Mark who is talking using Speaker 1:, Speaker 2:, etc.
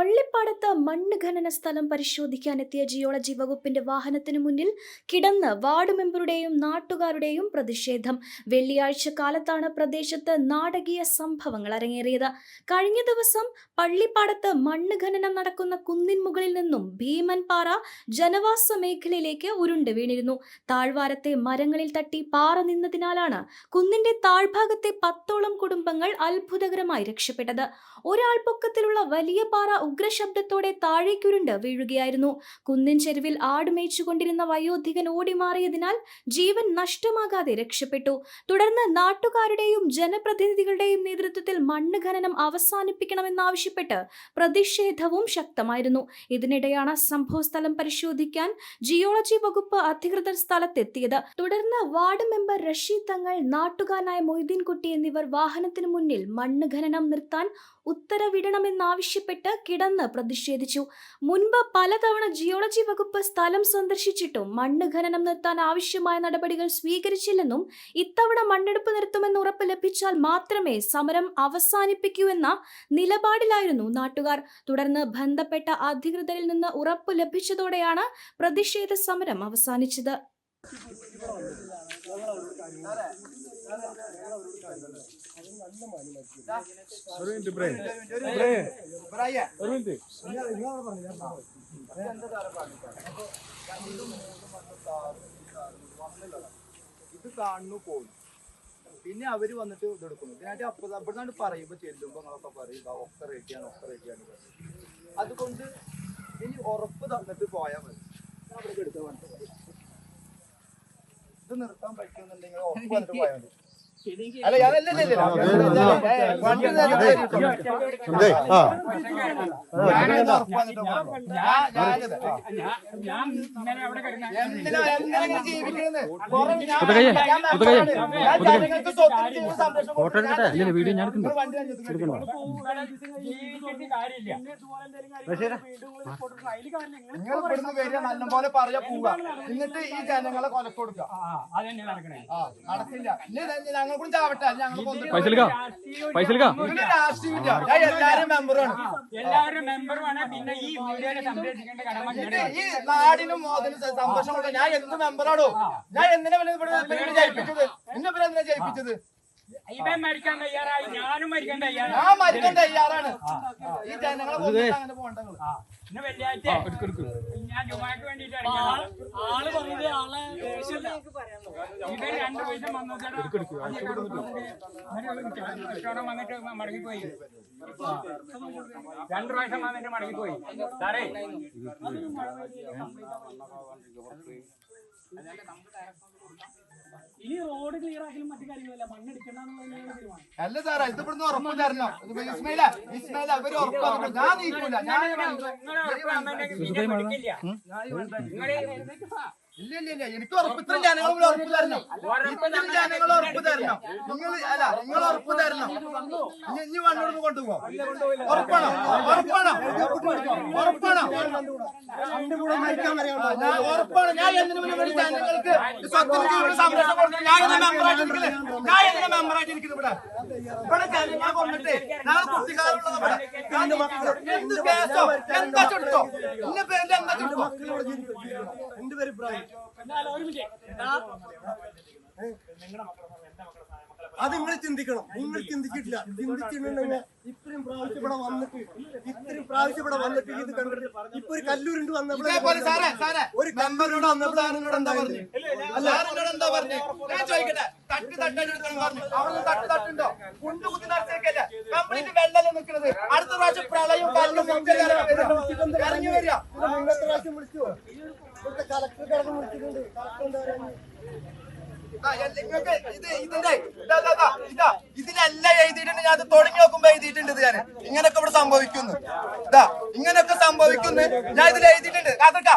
Speaker 1: പള്ളിപ്പാടത്ത് മണ്ണ് ഖനന സ്ഥലം പരിശോധിക്കാനെത്തിയ ജിയോളജി വകുപ്പിന്റെ വാഹനത്തിന് മുന്നിൽ കിടന്ന് വാർഡ് മെമ്പറുടെയും നാട്ടുകാരുടെയും പ്രതിഷേധം. വെള്ളിയാഴ്ച കാലത്താണ് പ്രദേശത്ത് നാടകീയ സംഭവങ്ങൾ അരങ്ങേറിയത്. കഴിഞ്ഞ ദിവസം പള്ളിപ്പാടത്ത് മണ്ണ് ഖനനം നടക്കുന്ന കുന്നിൻ മുകളിൽ നിന്നും ഭീമൻപാറ ജനവാസ മേഖലയിലേക്ക് ഉരുണ്ട് വീണിരുന്നു. താഴ്വാരത്തെ മരങ്ങളിൽ തട്ടി പാറ നിന്നതിനാലാണ് കുന്നിന്റെ താഴ്ഭാഗത്തെ പത്തോളം കുടുംബങ്ങൾ അത്ഭുതകരമായി രക്ഷപ്പെട്ടത്. ഒരാൾ പൊക്കത്തിലുള്ള വലിയ പാറ ഉഗ്രശബ്ദത്തോടെ താഴേക്കുരുണ്ട് വീഴുകയായിരുന്നു. കുന്നിൻ ചെരുവിൽ ആട് മേയിച്ചുകൊണ്ടിരുന്ന വയോധികൻ ഓടിമാറിയതിനാൽ ജീവൻ നഷ്ടമാകാതെ രക്ഷപ്പെട്ടു. തുടർന്ന് നാട്ടുകാരുടെയും ജനപ്രതിനിധികളുടെയും നേതൃത്വത്തിൽ മണ്ണ് ഖനനം അവസാനിപ്പിക്കണമെന്നാവശ്യപ്പെട്ട് പ്രതിഷേധവും ശക്തമായിരുന്നു. ഇതിനിടെയാണ് സംഭവസ്ഥലം പരിശോധിക്കാൻ ജിയോളജി വകുപ്പ് അധികൃതർ സ്ഥലത്തെത്തിയത്. തുടർന്ന് വാർഡ് മെമ്പർ റഷീദ് തങ്ങൾ നാട്ടുകാരനായ മൊയ്തീൻകുട്ടി എന്നിവർ വാഹനത്തിനു മുന്നിൽ മണ്ണ് ഖനനം നിർത്താൻ ഉത്തരവിടണമെന്നാവശ്യപ്പെട്ട് കിടന്ന് പ്രതിഷേധിച്ചു. മുൻപ് പലതവണ ജിയോളജി വകുപ്പ് സ്ഥലം സന്ദർശിച്ചിട്ടും മണ്ണ് ഖനനം നിർത്താൻ ആവശ്യമായ നടപടികൾ സ്വീകരിച്ചില്ലെന്നും ഇത്തവണ മണ്ണെടുപ്പ് നിർത്തുമെന്ന് ഉറപ്പ് ലഭിച്ചാൽ മാത്രമേ സമരം അവസാനിപ്പിക്കൂ എന്ന നിലപാടിലായിരുന്നു നാട്ടുകാർ. തുടർന്ന് ബന്ധപ്പെട്ട അധികൃതരിൽ നിന്ന് ഉറപ്പ് ലഭിച്ചതോടെയാണ് പ്രതിഷേധ സമരം അവസാനിച്ചത്.
Speaker 2: ഇത് കാണുന്നു പോകുന്നു പിന്നെ അവർ വന്നിട്ട് ഇത് എടുക്കുന്നു ഇതിനായിട്ട് അപ്പൊ ഇവിടുന്നാണ്ട് പറയുമ്പോ ചെല്ലുമ്പോ നിങ്ങളൊക്കെ പറയും "ഇതാ ഒക്കെ റെഡിയാണ് ഒക്കെ റെഡിയാണ് അതുകൊണ്ട് ഇനി ഉറപ്പ് തന്നിട്ട് പോയാൽ മതി അവിടെ എടുക്കാൻ വേണ്ടി നിർത്താൻ പറ്റുന്നുണ്ടെങ്കിൽ ഉറപ്പ് വന്നിട്ട് പോയാൽ മതി. അല്ല അതല്ലേ വീഡിയോ ഞാൻ നിങ്ങൾ ഇവിടുന്ന് വരിക നല്ലപോലെ പറയാ പോവുക എന്നിട്ട് ഈ ജനങ്ങളെ കൊലക്കൊടുക്കുക
Speaker 3: അതന്നെ നടക്കണേ.
Speaker 2: ആ നടക്കില്ല. ഞങ്ങൾ കൂടി ചാവട്ടെ ഞങ്ങൾ കൊന്നിട്ട്
Speaker 4: പൈസ എടുക്കാം. പൈസ എടുക്കാം.
Speaker 2: ഇതിന് രാഷ്ട്രീയമില്ല ഞാൻ എല്ലാരും മെമ്പറാണ്
Speaker 3: എല്ലാവരും മെമ്പറുമാണ് പിന്നെ ഈ വീഡിയോനെ സംരക്ഷിക്കേണ്ട കടമ
Speaker 2: ഈ നാടിനും മോദിനും സന്തോഷം കൊടുക്കാൻ ഞാൻ എന്ത് മെമ്പറാണോ ഞാൻ എന്തിനാ ഇവിടെ ജയിപ്പിച്ചത്? എന്നെ പിന്നെ എന്തിനാ ജയിപ്പിച്ചത്?
Speaker 3: ഇവൻ മരിക്കാൻ തയ്യാറായി ഞാനും മരിക്കാൻ തയ്യാറായി.
Speaker 2: ഞാൻ മരിക്കാൻ തയ്യാറാണ്. ഈ ജനങ്ങളെ കൊന്നിട്ട് അങ്ങനെ പോകണ്ട നിങ്ങൾ.
Speaker 3: ആ, ഇന്ന് വെള്ളിയാഴ്ച ഞാൻ ജുമാക്ക് വേണ്ടിട്ട് ഇവൻ രണ്ടു പൈസ വന്നു വന്നിട്ട് മടങ്ങിപ്പോയി. രണ്ടു പ്രാവശ്യം വന്നിട്ട് മടങ്ങിപ്പോയി. സാറേ.
Speaker 5: ഇനി റോഡ് ക്ലിയർ ആക്കലും മറ്റു കാര്യങ്ങളല്ല മണ്ണെടുക്കണ്ടെന്നുള്ള തീരുമാനം
Speaker 2: അല്ല സാറേ ഇത് ഇവിടുന്ന് ഉറപ്പ് തരണം ഇത് ഇസ്മയില ഇസ്മയില അവർ ഉറപ്പ് തരണം. ഞാൻ നീക്കൂല ഞാൻ ഇല്ല ഇല്ല ഇല്ല എനിക്ക് ഉറപ്പ് ഇത്രയും ജനങ്ങൾ ഉറപ്പ് തരണം. ഇത്രയും ജനങ്ങൾ ഉറപ്പ് തരണം. നിങ്ങൾ അല്ല നിങ്ങൾ ഉറപ്പ് തരണം. ഇനി വണ്ണോട് കൊണ്ടുപോകോ ഉറപ്പാണോ. ഉറപ്പാണോ. ഉറപ്പാണോ. ഞാൻ ഉറപ്പാണ്. ഞാൻ എന്തിനു ഇവിടെ ജനങ്ങൾക്ക് സ്വത്തിന് സംരക്ഷണം കൊടുക്കുന്നത് ഞാൻ ഇതിന്റെ മെമ്പറായിട്ട് ഇരിക്കുന്നത് ഞാൻ എന്നെ മെമ്പറായിട്ട് ഇരിക്കുന്നത് ഇവിടെ. ഇവിടെ ഞാൻ കൊണ്ടിട്ട് ഞങ്ങൾ കുട്ടിക്കാരുള്ളത് ഇവിടെ. ഞാൻ എന്ത് കേസോ? എന്താ ചുട്ടോ എന്റെ പേരിൽ എന്താ ചുട്ടോ
Speaker 6: അത് നിങ്ങൾ ചിന്തിക്കണം നിങ്ങൾ ചിന്തിച്ചിട്ടില്ല ചിന്തിച്ചിട്ടുണ്ടെങ്കിൽ ഇത്രയും പ്രാവശ്യം ഇവിടെ വന്നിട്ട് ഇത്രയും പ്രാവശ്യം ഇവിടെ വന്നിട്ട് ഇത് കണ്ടിട്ട് ഇപ്പൊ ഒരു കല്ലൂരുണ്ട്
Speaker 2: സാറേ
Speaker 6: ഒരു കല്ലൂരോട് വന്നപ്പോൾ
Speaker 2: ഇവിടെ എന്താ പറഞ്ഞു അല്ല എന്താ പറഞ്ഞു ഞാൻ ചോദിക്കട്ടെ തട്ട് തട്ടായിട്ട് എടുക്കണം പറഞ്ഞു അവിടെ തട്ട് തട്ടുണ്ടോ കുണ്ടു കുത്തി നടത്തേക്കല്ലേ കംപ്ലീറ്റ് വെള്ളല്ലേ നിൽക്കുന്നത് അടുത്ത പ്രാവശ്യം പ്രളയം കല്ലും ഇറങ്ങി വരിക.
Speaker 6: നിങ്ങൾ പ്രാവശ്യം വിളിച്ചു
Speaker 2: ഇതിലെല്ലാം എഴുതിയിട്ടുണ്ട്. ഞാൻ തുടങ്ങി നോക്കുമ്പോ എഴുതിയിട്ടുണ്ട് ഇത് ഞാൻ. ഇങ്ങനൊക്കെ ഇവിടെ സംഭവിക്കുന്നു. ഇതാ ഇങ്ങനൊക്കെ സംഭവിക്കുന്നു. ഞാൻ ഇതിൽ എഴുതിയിട്ടുണ്ട്. ഇതാ